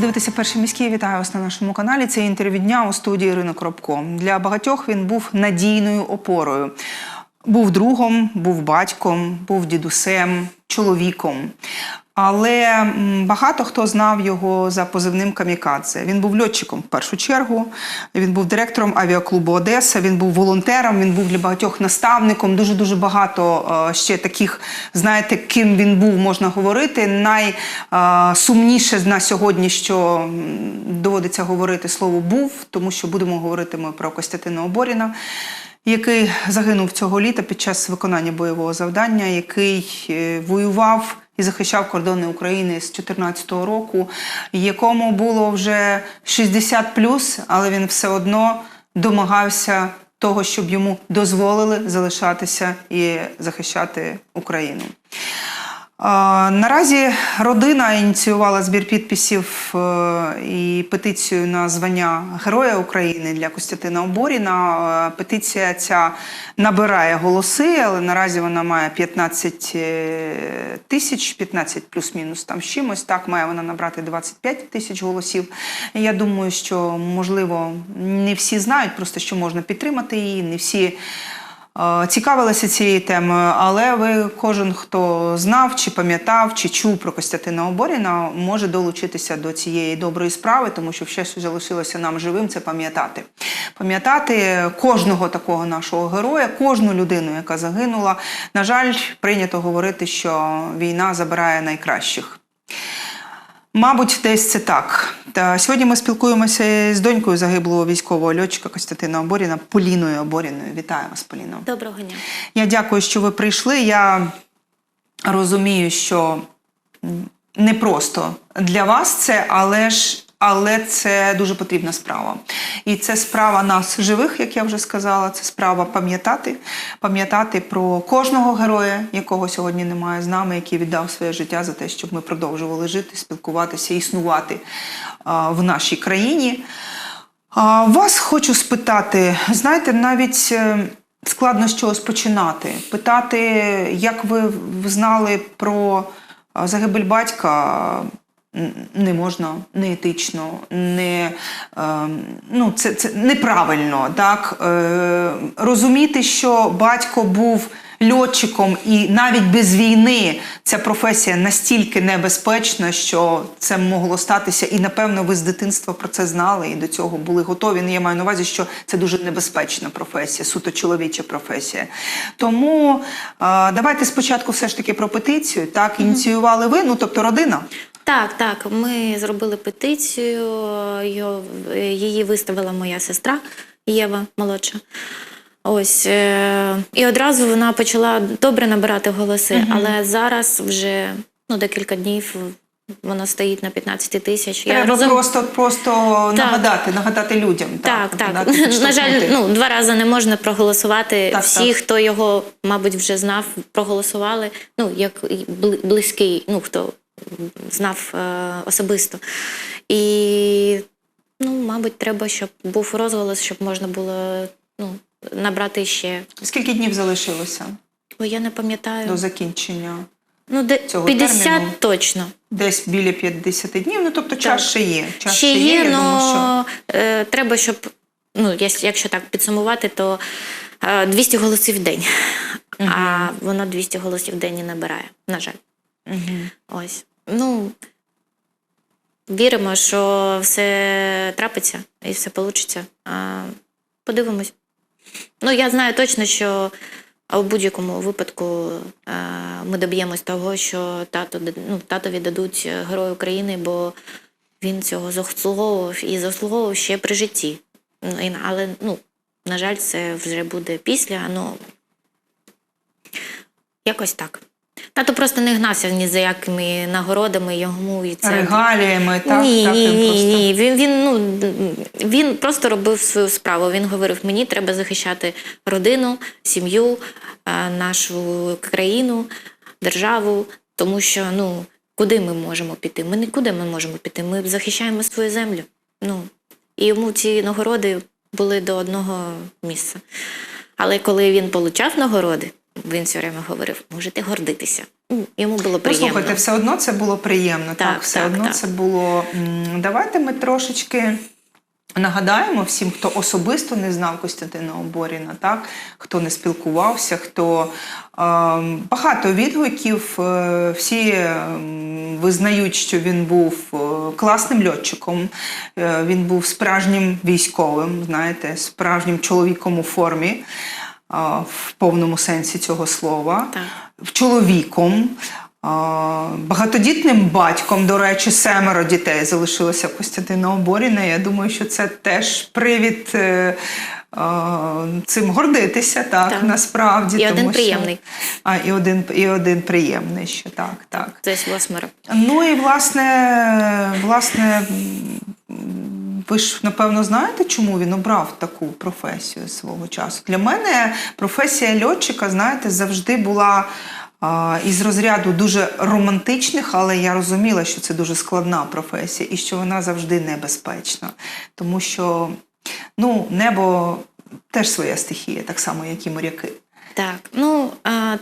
Ви дивитеся перший міський. Вітаю вас на нашому каналі. Це інтерв'ю дня у студії Ірини Коробко. Для багатьох він був надійною опорою. Був другом, був батьком, був дідусем, чоловіком. Але багато хто знав його за позивним Камікадзе. Він був льотчиком в першу чергу. Він був директором авіаклубу Одеса. Він був волонтером. Він був для багатьох наставником. Дуже дуже багато е, ще таких, знаєте, ким він був, можна говорити. Найсумніше на сьогодні, що доводиться говорити слово був, тому що будемо говорити ми про Костянтина Оборіна який загинув цього літа під час виконання бойового завдання, який е, воював і захищав кордони України з 2014 року, якому було вже 60 але він все одно домагався того, щоб йому дозволили залишатися і захищати Україну. Наразі родина ініціювала збір підписів е, і петицію на звання Героя України для Костянтина Оборіна. Е, Петиція ця набирає голоси, але наразі вона має 15 е, тисяч, 15 плюс-мінус там чимось. Так має вона набрати 25 тисяч голосів. Я думаю, що можливо не всі знають просто, що можна підтримати її, не всі. Цікавилися цією темою, але ви кожен, хто знав, чи пам'ятав, чи чув про Костянтина Оборіна, може долучитися до цієї доброї справи, тому що ще що залишилося нам живим це пам'ятати. Пам'ятати кожного такого нашого героя, кожну людину, яка загинула. На жаль, прийнято говорити, що війна забирає найкращих. Мабуть, десь це так. Та сьогодні ми спілкуємося з донькою загиблого військового льотчика Костянтина Оборіна Поліною Оборіною. Вітаю вас, Поліно. Доброго дня. Я дякую, що ви прийшли. Я розумію, що не просто для вас це, але ж. Але це дуже потрібна справа. І це справа нас живих, як я вже сказала. Це справа пам'ятати, пам'ятати про кожного героя, якого сьогодні немає з нами, який віддав своє життя за те, щоб ми продовжували жити, спілкуватися, існувати в нашій країні. Вас хочу спитати, знаєте, навіть. е, Складно з чогось починати. Питати, як ви знали про загибель батька, не можна, не етично, не, е, ну, це, це неправильно. Так? Е, розуміти, що батько був льотчиком, і навіть без війни ця професія настільки небезпечна, що це могло статися. І напевно ви з дитинства про це знали і до цього були готові. Ну, я маю на увазі, що це дуже небезпечна професія, суто чоловіча професія. Тому е, давайте спочатку все ж таки про петицію. Так, ініціювали ви, ну тобто родина. Так, так. Ми зробили петицію. Її виставила моя сестра Єва молодша. Ось е, і одразу вона почала добре набирати голоси, але зараз вже ну, декілька днів вона стоїть на 15 тисяч. Я розум- просто, просто нагадати, нагадати людям. Так, так. нагадати, На жаль, ну два рази не можна проголосувати. Так, Всі, так. хто його, мабуть, вже знав, проголосували. Ну, як близький, ну хто знав е, особисто. І, ну, мабуть, треба, щоб був розголос, щоб можна було ну, набрати ще. Скільки днів залишилося Бо я не пам'ятаю. до закінчення? Ну, де цього 50 терміну? точно. Десь біля 50 днів. Ну тобто час ще є. Час Ще є, думаю, що але е, треба, щоб, ну, якщо так підсумувати, то е, 200 голосів в день. А воно 200 голосів в день не набирає, на жаль. Мгм. Ось. Ну, віримо, що все трапиться і все вийде. Подивимось. Ну, я знаю точно, що в будь-якому випадку ми доб'ємось того, що тато, ну, татові дадуть Герой України, бо він цього заслуговував і заслуговував ще при житті. Ну, Але, ну, на жаль, це вже буде після, ну якось так. Тато просто не гнався ні за якими нагородами йому і це. регаліями, так? ні, так, ні, він ні, просто... ні. Він, він, ну, він просто робив свою справу. Він говорив: мені треба захищати родину, сім'ю, е, нашу країну, державу, тому що ну, куди ми можемо піти? Ми нікуди ми можемо піти. Ми захищаємо свою землю. Ну, і йому ці нагороди були до одного місця. Але коли він получав нагороди, він все время говорив: можете гордитися. йому було Ну, приємно. слухайте, все одно це було приємно. Так, Так, все так, одно так. це було. Давайте ми трошечки. Нагадаємо всім, хто особисто не знав Костянтина Оборіна, так хто не спілкувався, хто е, багато відгуків, е, всі визнають, що він був е, класним льотчиком, е, він був справжнім військовим, знаєте, справжнім чоловіком у формі в повному сенсі цього слова Так. чоловіком, багатодітним батьком. До речі, семеро дітей залишилося Костянтина Оборіна. Я думаю, що це теж привід е, цим гордитися, так, Так. насправді. І один тому що- приємний. А, і один, і один приємний ще, так, так. Тобто восьмеро. Ну і власне, власне, ви ж напевно знаєте, чому він обрав таку професію свого часу. Для мене професія льотчика, знаєте, завжди була. Із розряду дуже романтичних, але я розуміла, що це дуже складна професія і що вона завжди небезпечна. Тому що ну, небо теж своя стихія, так само, як і моряки. Так, ну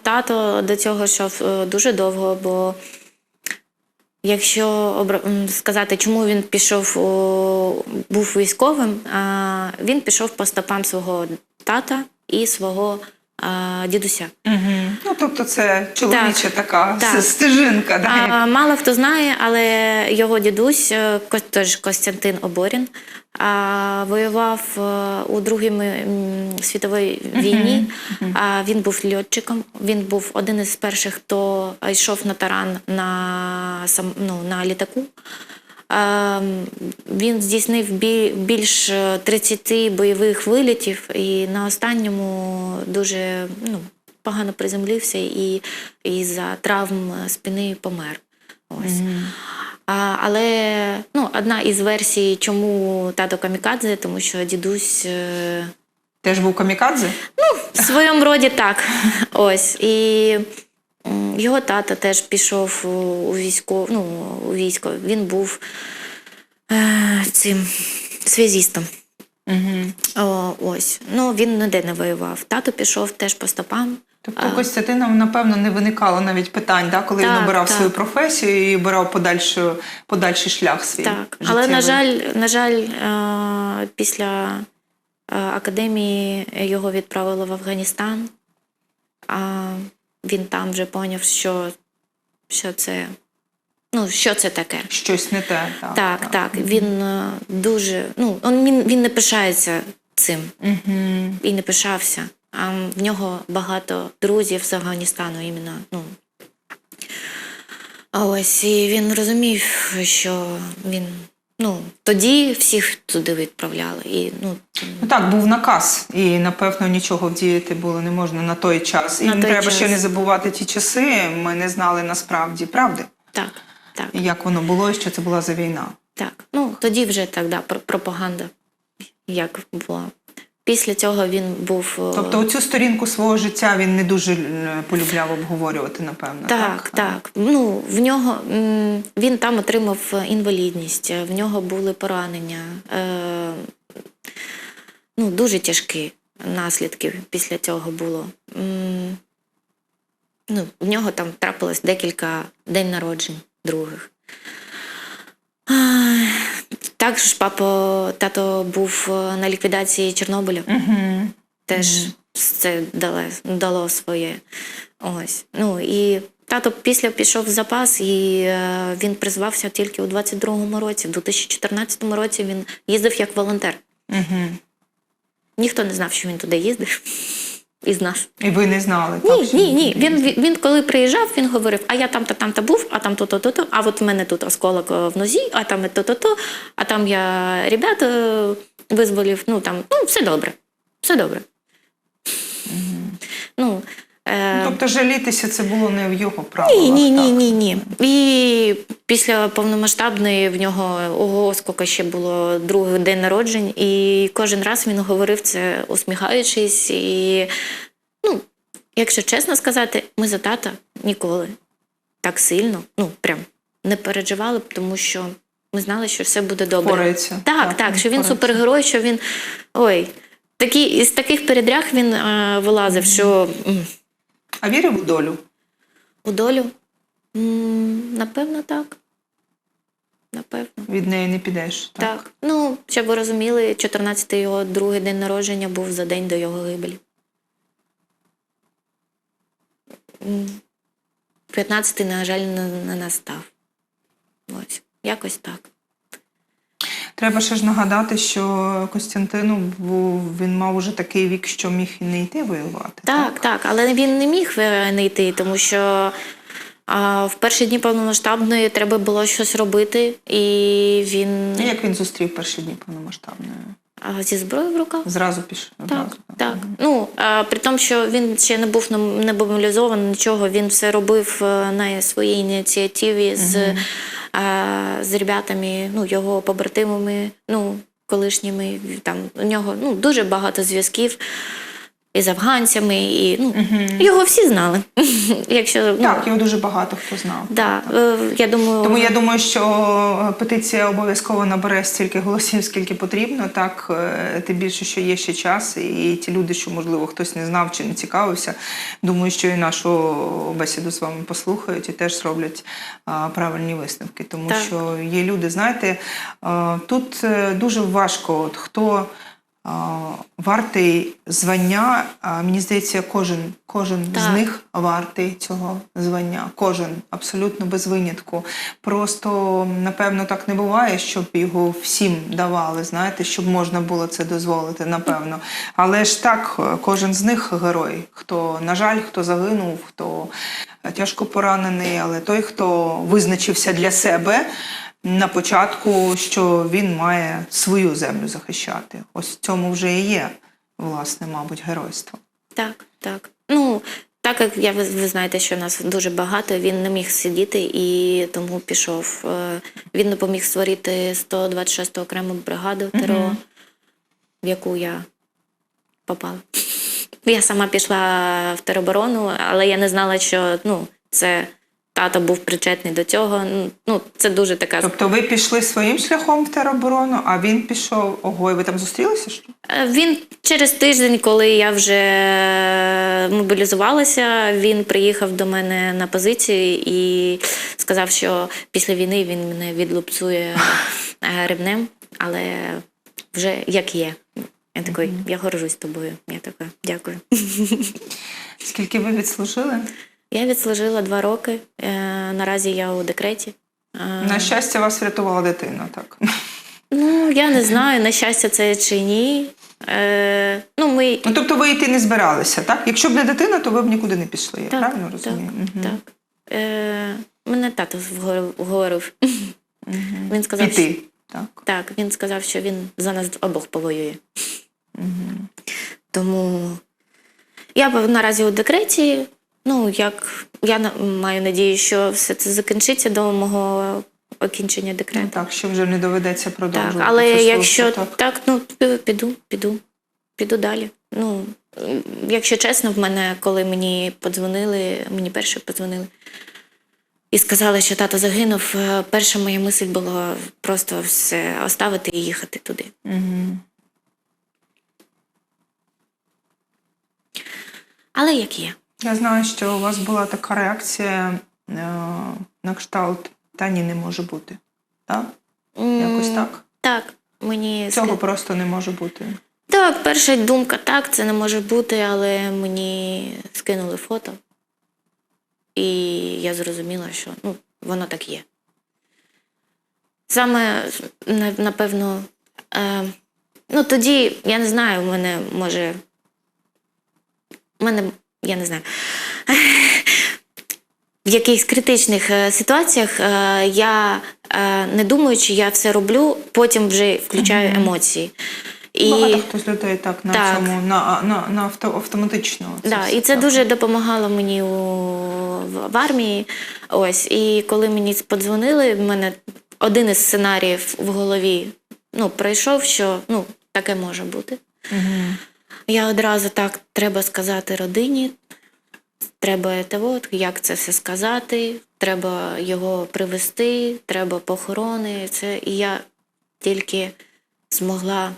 тато до цього йшов е, дуже довго, бо якщо сказати, чому він пішов, був військовим, він пішов по стопам свого тата і свого е, дідуся. Угу. Ну, тобто, це чоловіча Так. така Так. стежинка. Да, А, мало хто знає, але його дідусь, е, теж Костянтин Оборін, а, воював е, у Другій світовій війні. А, Він був льотчиком. Він був один із перших, хто йшов на таран на, сам- ну, на літаку. А, Він здійснив більш е, 30 бойових вилітів і на останньому дуже ну, погано приземлився і, і за травм спини помер. Ось. А, але ну, одна із версій, чому тато камікадзе, тому що дідусь е, Теж був камікадзе? Ну, в своєму роді так. Ось. І його тато теж пішов у, військо, ну, у військо. Він був е, цим связістом. Угу. О, ось. Ну, він ніде не воював. Тато пішов теж по стопам. Тобто Костянтина, напевно, не виникало навіть питань, да, коли він Так, обирав так. свою професію і обирав подальшу, подальший шлях свій. Так, але на жаль, на жаль, е, після е, академії його відправили в Афганістан. А він там вже поняв, що, що це. Ну, що це таке? Щось не те. Так, Так, так. Він е, дуже. Ну, он- він, він не пишається цим Угу. і не пишався. А в нього багато друзів з Афганістану іменно. Ну. Ось і він розумів, що він. Ну, тоді всіх туди відправляли. І, ну, Ну так, був наказ, і напевно нічого вдіяти було не можна на той час. І На не той треба час. ще не забувати ті часи. Ми не знали насправді правди, так, так, і як воно було, і що це була за війна. так. Ну, тоді вже так, да, про- пропаганда як була. Після цього він був. е, Тобто, оцю сторінку свого життя він не дуже е, полюбляв обговорювати, напевно. Так, так. Ну, в нього він там отримав інвалідність, в нього були поранення. Е, ну, дуже тяжкі наслідки після цього було. Ну, в нього там трапилось декілька день народжень других. Також папа, тато був е, на ліквідації Чорнобиля Угу. теж це дало, дало своє. Ось. Ну і тато після пішов в запас, і е, він призвався тільки у 22-му році. У 2014 році він їздив як волонтер. Угу. Ніхто не знав, що він туди їздив із нас. І ви не знали, Ні, так? ні, ні. Він, він, він коли приїжджав, він говорив: а я там-то, там-то був, а там то-то, то-то, а от в мене тут осколок е, в нозі, а там то-то-то, а там я ребят визволів. ну там, ну, все добре. Все добре. Ну, е, Тобто жалітися це було не в його правилах. ні, ні, ні, ні, ні. І після повномасштабної в нього ого, скільки ще було другий день народжень, і кожен раз він говорив це усміхаючись. І, ну, якщо чесно сказати, ми за тата ніколи так сильно, ну прям не переживали, тому що ми знали, що все буде добре. Впорається. Так, так, що він супергерой, що він. Ой, такі, із таких передряг він е, вилазив, що. А вірив у долю? У долю? М, Напевно, так. Напевно. Від неї не підеш. Так. Так. Ну, щоб ви розуміли, 14-й його другий день народження був за день до його гибелі. 15-й, на жаль, не, не настав. Ось, якось так. Треба ще ж нагадати, що Костянтину був він мав уже такий вік, що міг і не йти воювати. Так, так, але він не міг не йти, тому що а, в перші дні повномасштабної треба було щось робити, і він І Як він зустрів перші дні повномасштабної? а, зі зброєю в руках. Зразу пішов. Так, так. Ну, а, при тому, що він ще не був не мобілізований, нічого, він все робив е, на своїй ініціативі з, а, з ребятами, ну, його побратимами, ну, колишніми. Там, у нього ну, дуже багато зв'язків із афганцями, і ну, його всі знали. Якщо, ну, Так, його дуже багато хто знав. да, е, я думаю, Тому я думаю, що петиція обов'язково набере стільки голосів, скільки потрібно. Так, е, тим більше, що є ще час, і ті люди, що можливо хтось не знав чи не цікавився, думаю, що і нашу бесіду з вами послухають і теж зроблять а, правильні висновки. Тому Так. що є люди, знаєте, а, тут е, дуже важко, от хто. Вартий звання, мені здається, кожен, кожен з них вартий цього звання. Кожен абсолютно без винятку. Просто напевно так не буває, щоб його всім давали. Знаєте, щоб можна було це дозволити, напевно. Але ж так, кожен з них герой. Хто, на жаль, хто загинув, хто тяжко поранений, але той, хто визначився для себе. На початку, що він має свою землю захищати. Ось в цьому вже і є, власне, мабуть, геройство. Так, так. Ну, так як я ви, ви знаєте, що нас дуже багато, він не міг сидіти і тому пішов. Е, Він допоміг створити 126-ту окрему бригаду ТРО, в яку я попала. Я сама пішла в тероборону, але я не знала, що ну, це тато був причетний до цього. Ну, це дуже така Тобто ви пішли своїм шляхом в тероборону, а він пішов. Ого, і ви там зустрілися? Що? Е, Він через тиждень, коли я вже мобілізувалася, він приїхав до мене на позицію і сказав, що після війни він мене відлупцує е, ремнем, але вже як є. Я такий, я горжусь тобою. Я така, дякую. Скільки ви відслужили? Я відслужила два роки. Е, Наразі я у декреті. Е, На щастя, вас врятувала дитина, так. Ну, я не знаю, на щастя, це чи ні. Е, Ну, ми Ну тобто ви йти не збиралися, так? Якщо б не дитина, то ви б нікуди не пішли. Я Так, правильно розумію? Мгм. Так. Е, мене тато вговорив. Мгм. Він сказав, що, Так. так, він сказав, що він за нас обох повоює. Тому я наразі у декреті. Ну, як я маю надію, що все це закінчиться до мого окінчення Ну, декрету. так, що вже не доведеться Так, але цю службу, якщо так. так. ну піду, піду, піду далі. Ну, якщо чесно, в мене, коли мені подзвонили, мені перше подзвонили і сказали, що тато загинув, е, перша моя мисль була просто все оставити і їхати туди. Мгм. Але як є. Я знаю, що у вас була така реакція е, на кшталт та ні, не може бути. Так? Якось так. Так, мені Цього ска- просто не може бути. Так, перша думка, так, це не може бути, але мені скинули фото. І я зрозуміла, що ну, воно так є. Саме, напевно, е, ну тоді, я не знаю, в мене може. В мене, я не знаю. В якихось критичних е, ситуаціях е, я е, не думаючи, я все роблю, потім вже включаю емоції. І... Багато хто з людей так на Так. цьому на, на, на авто, автоматично. Да, все і це так. дуже допомагало мені у, в, в армії. Ось, і коли мені подзвонили, в мене один із сценаріїв в голові ну, пройшов, що ну, таке може бути. Мгм. Я одразу так треба сказати родині, треба от, як це все сказати, треба його привезти, треба похорони. Це, і я тільки змогла,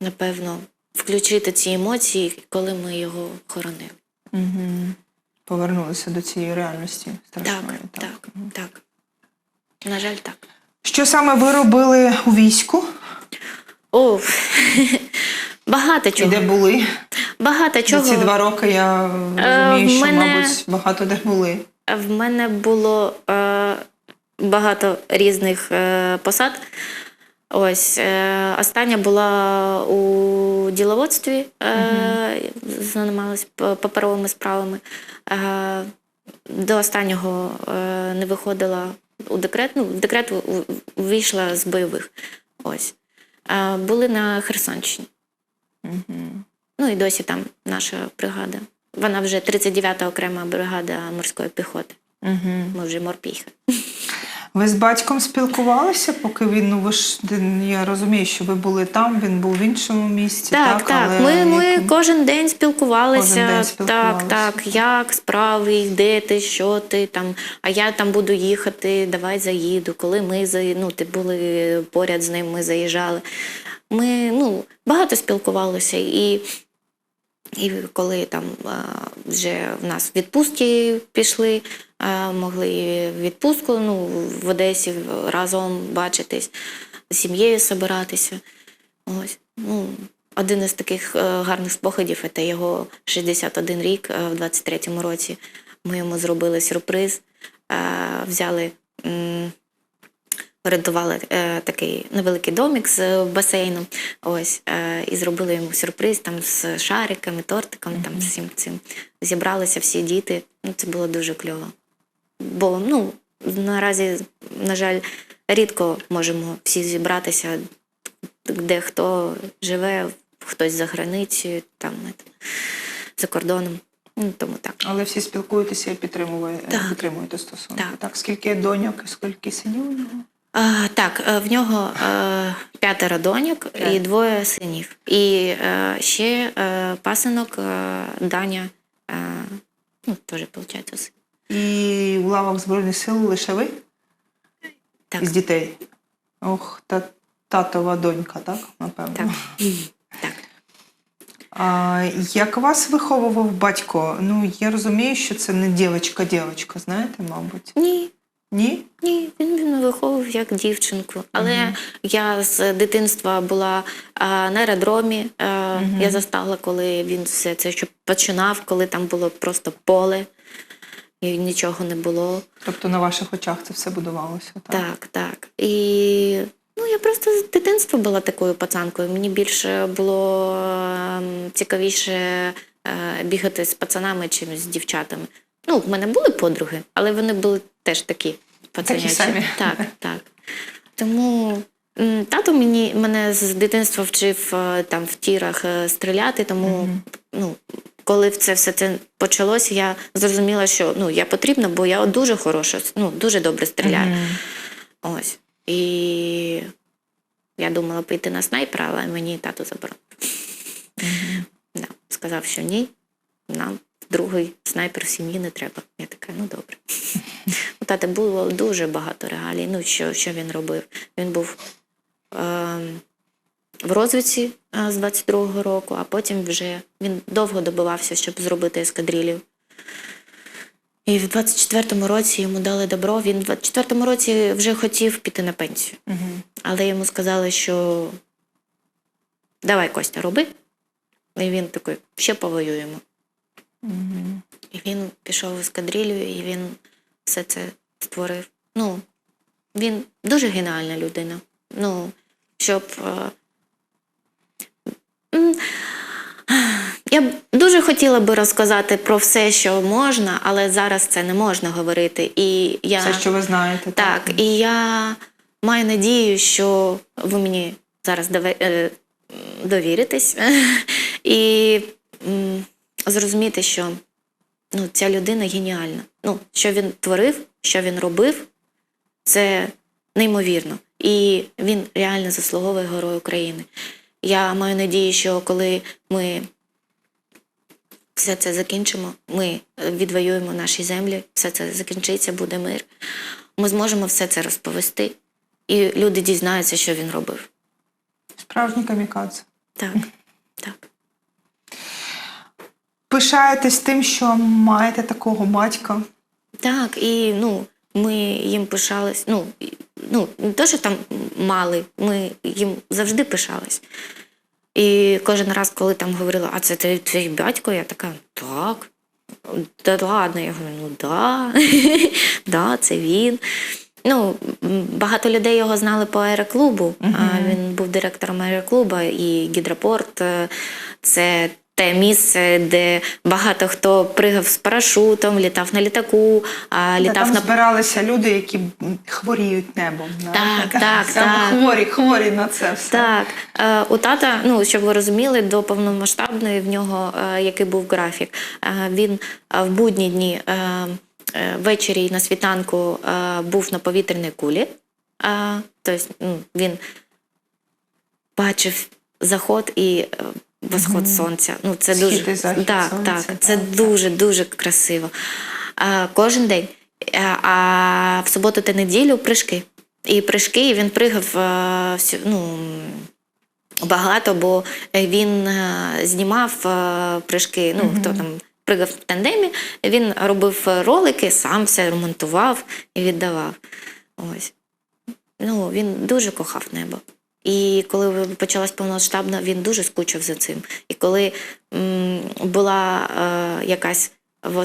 напевно, включити ці емоції, коли ми його хоронили. Мгм. повернулися до цієї реальності Так, страшної. так, так. На жаль, так. Що саме ви робили у війську? О, багато І чого. де були? Багато За ці два роки я Е, розумію, що, мене- мабуть, багато де були. В мене було е, багато різних е, посад. Ось е, остання була у діловодстві, е, займалась п- паперовими справами. Е, до останнього е, не виходила у декрет. Ну, в декрет у- у- вийшла з бойових. Ось. Е, були на Херсонщині. Ну і досі там наша бригада. Вона вже 39-та окрема бригада морської піхоти. Угу. Ми вже морпіхи. Ви з батьком спілкувалися, поки він, ну ви ж я розумію, що ви були там, він був в іншому місці. Так, Так, так. але Ми, ми кожен день спілкувалися. Кожен день спілкувалися. Так, так. Як справи, де ти, що ти там. А я там буду їхати, давай заїду. Коли ми за- ну, ти були поряд з ним, ми заїжджали. Ми ну, багато спілкувалися. І, і коли там вже в нас відпустки пішли, могли відпустку ну, в Одесі разом бачитись, з сім'єю збиратися. Ось. Ну, один із таких е, гарних спогадів це його 61 рік е, в 23-му році. Ми йому зробили сюрприз, е, взяли, орендували е, такий невеликий домик з басейном. Ось, е, і зробили йому сюрприз там з шариками, тортиком, там всім цим. Зібралися всі діти. Ну, це було дуже кльово. Бо ну, наразі, на жаль, рідко можемо всі зібратися, де хто живе, хтось за границею, там за кордоном. Ну, тому так. Але всі спілкуєтеся і підтримуєте, Так. підтримуєте стосунки. Так. Скільки доньок і скільки синів у нього? А, так, е, в нього е, п'ятеро доньок і двоє синів. І е, ще пасинок Даня, ну, теж, виходить, син. І у лавах Збройних сил лише ви Так. із дітей. Ох, та татова донька, так? Напевно. Так. так. А, як вас виховував батько? Ну, я розумію, що це не дівчинка-дівчинка, знаєте, мабуть. Ні, Ні? Ні, він він виховував як дівчинку. Але я з дитинства була а, на аеродромі. А, Я застала, коли він все це що починав, коли там було просто поле і нічого не було. Тобто на ваших очах це все будувалося, так? Так, так. І ну, я просто з дитинства була такою пацанкою. Мені більше було ем, цікавіше е, бігати з пацанами, чим з дівчатами. Ну, в мене були подруги, але вони були теж такі пацанячі. самі. Так, так. Тому тато мені мене з дитинства вчив е, там в тірах е, стріляти, тому ну, коли це все це почалося, я зрозуміла, що ну, я потрібна, бо я дуже хороша, ну, дуже добре стріляю. Мгм. Ось. І я думала піти на снайпера, але мені тато заборонив. Да. Сказав, що ні, нам другий снайпер в сім'ї не треба. Я така, ну добре. У тата було дуже багато регалій. Ну, що, що він робив? Він був е, в розвідці е, з 22-го року, а потім вже він довго добивався, щоб зробити ескадрилів. І в 24-му році йому дали добро. Він в 24-му році вже хотів піти на пенсію. Мгм. Але йому сказали, що давай, Костя, роби. І він такий, ще повоюємо. Мгм. І він пішов в ескадрилью, і він все це створив. Ну, він дуже геніальна людина. Ну, щоб. е, Я б дуже хотіла би розказати про все, що можна, але зараз це не можна говорити. І я... Все, що ви знаєте. Так, і я маю надію, що ви мені зараз е, довіритесь і зрозуміти, що ну, ця людина геніальна. Ну, що він творив, що він робив, це неймовірно. І він реально заслуговує Герой України. Я маю надію, що коли ми все це закінчимо, ми відвоюємо наші землі, все це закінчиться, буде мир. Ми зможемо все це розповісти, і люди дізнаються, що він робив. Справжній камікадзе. Так, так. Пишаєтесь тим, що маєте такого батька? Так, і ну, ми їм пишались. Ну, ну, не те, що там мали, ми їм завжди пишались. І кожен раз, коли там говорила, а це твій, твій батько, я така, так. Та ладно, я говорю, ну да, да, це він. Ну, багато людей його знали по аероклубу. А Він був директором аероклубу, і гідропорт е, це те місце, де багато хто пригав з парашутом, літав на літаку, а літав там на збиралися люди, які хворіють небом. Так, да? так, Саме так. Хворі, хворі на це все. Так, е, у тата, ну щоб ви розуміли, до повномасштабної в нього е, який був графік. Е, він в будні дні е, ввечері на світанку е, був на повітряній кулі. Тобто він бачив заход і восход сонця. Ну, це Схід дуже і захід так, сонця, так, це так, дуже дуже красиво. Е, кожен день. Е, А в суботу та неділю прыжки. І прыжки він пригав е, всю- ну, багато, бо він е, знімав е, прыжки. Ну, хто там пригав в тандемі, він робив ролики, сам все ремонтував і віддавав. Ось. Ну, він дуже кохав небо. І коли почалась повномасштабна, він дуже скучив за цим. І коли м, була е, якась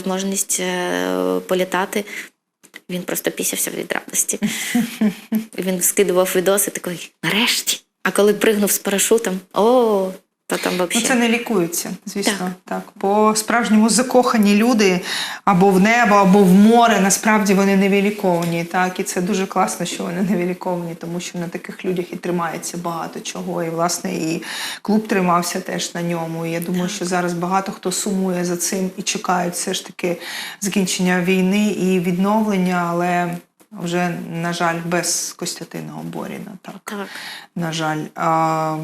можливість е, політати, він просто пісявся від радості. Він скидував відоси такий, нарешті. А коли пригнув з парашутом, о, то там Ну, це не лікується, звісно. Так. Так. По справжньому закохані люди або в небо, або в море, насправді вони невиліковані. Так? І це дуже класно, що вони невиліковані, тому що на таких людях і тримається багато чого. І, власне, і клуб тримався теж на ньому. І я думаю, що зараз багато хто сумує за цим і чекають все ж таки закінчення війни і відновлення, але вже, на жаль, без Костянтина Оборіна. Так. Так. На жаль. А,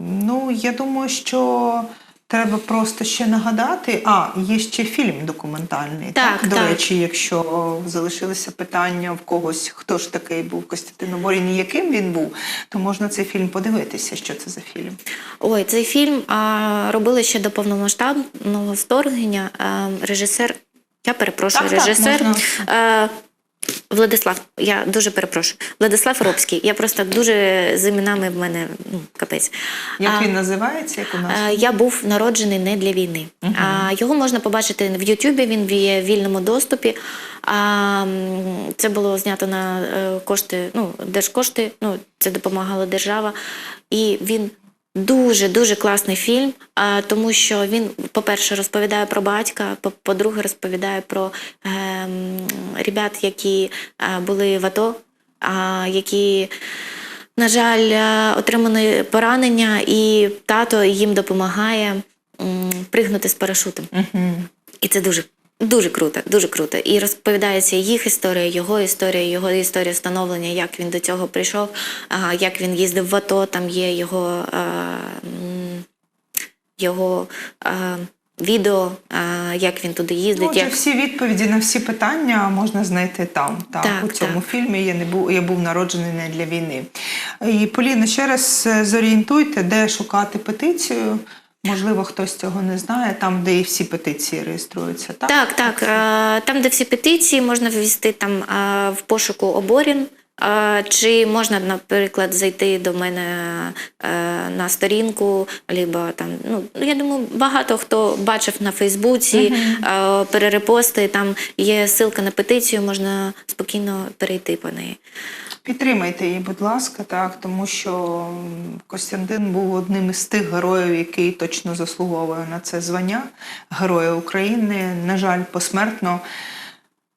ну, я думаю, що треба просто ще нагадати. А, є ще фільм документальний. Так, До так. речі, якщо залишилися питання в когось, хто ж такий був Костянтин Оборін і яким він був, то можна цей фільм подивитися, що це за фільм. Ой, цей фільм а, робили ще до повномасштабного вторгнення. А, режисер, я перепрошую, Так, так, режисер. можна. а, Владислав, я дуже перепрошую. Владислав Робський. Я просто дуже з іменами в мене ну, капець. Як А, він називається? Як у нас? Е, Я був народжений не для війни. А, Його можна побачити в Ютубі, він є в вільному доступі. А, Це було знято на е, кошти, ну, держкошти, ну, це допомагала держава. І він дуже дуже класний фільм, тому що він, по-перше, розповідає про батька, по- по-друге, розповідає про е, ребят, які е, були в АТО, а, які на жаль, е, отримали поранення, і тато їм допомагає пригнути з парашутом. Мгм. І це дуже. Дуже круто, дуже круто. І розповідається їх історія, його історія, його історія становлення, як він до цього прийшов, як він їздив в АТО, там є його, його відео, як він туди Ну, їздить. отже, як... всі відповіді на всі питання можна знайти там. Так, Так, у цьому так. фільмі я не був, я був народжений не для війни. І Поліна, ще раз е, зорієнтуйте, де шукати петицію. Можливо, хтось цього не знає, там, де і всі петиції реєструються. Так, Так, так. е, Там, де всі петиції, можна ввести там е, в пошуку оборін. Чи можна, наприклад, зайти до мене е, на сторінку, або там, ну я думаю, багато хто бачив на Фейсбуці е, перерепости. Там є ссылка на петицію, можна спокійно перейти по неї. Підтримайте її, будь ласка, так, тому що Костянтин був одним із тих героїв, який точно заслуговує на це звання Героя України. На жаль, посмертно.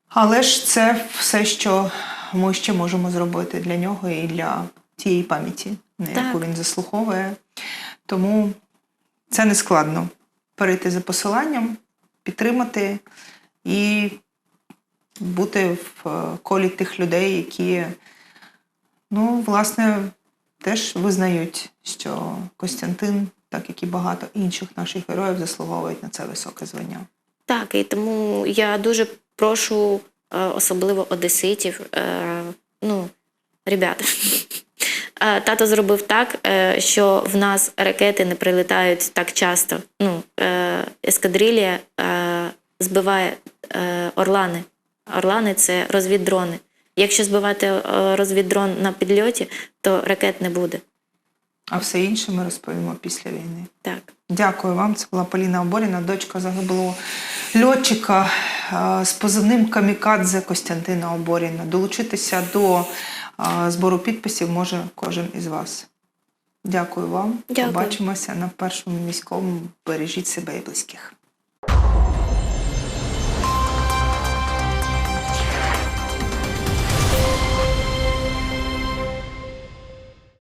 Але ж це все, що ми ще можемо зробити для нього і для тієї пам'яті, на яку Так. він заслуговує. Тому це не складно. Перейти за посиланням, підтримати і бути в е, колі тих людей, які, ну, власне, теж визнають, що Костянтин, так як і багато інших наших героїв, заслуговують на це високе звання. Так, і тому я дуже прошу, особливо одеситів, е, ну, ребята. е, Тато зробив так, е, що в нас ракети не прилітають так часто. Ну, е, ескадрилія е, збиває е, орлани. Орлани це розвіддрони. Якщо збивати е, розвіддрон на підльоті, то ракет не буде. А все інше ми розповімо після війни. Так. Дякую вам. Це була Поліна Оборіна, дочка загиблого льотчика е, з позивним Камікадзе Костянтина Оборіна. Долучитися до е, збору підписів може кожен із вас. Дякую вам. Дякую. Побачимося на першому міському. Бережіть себе і близьких.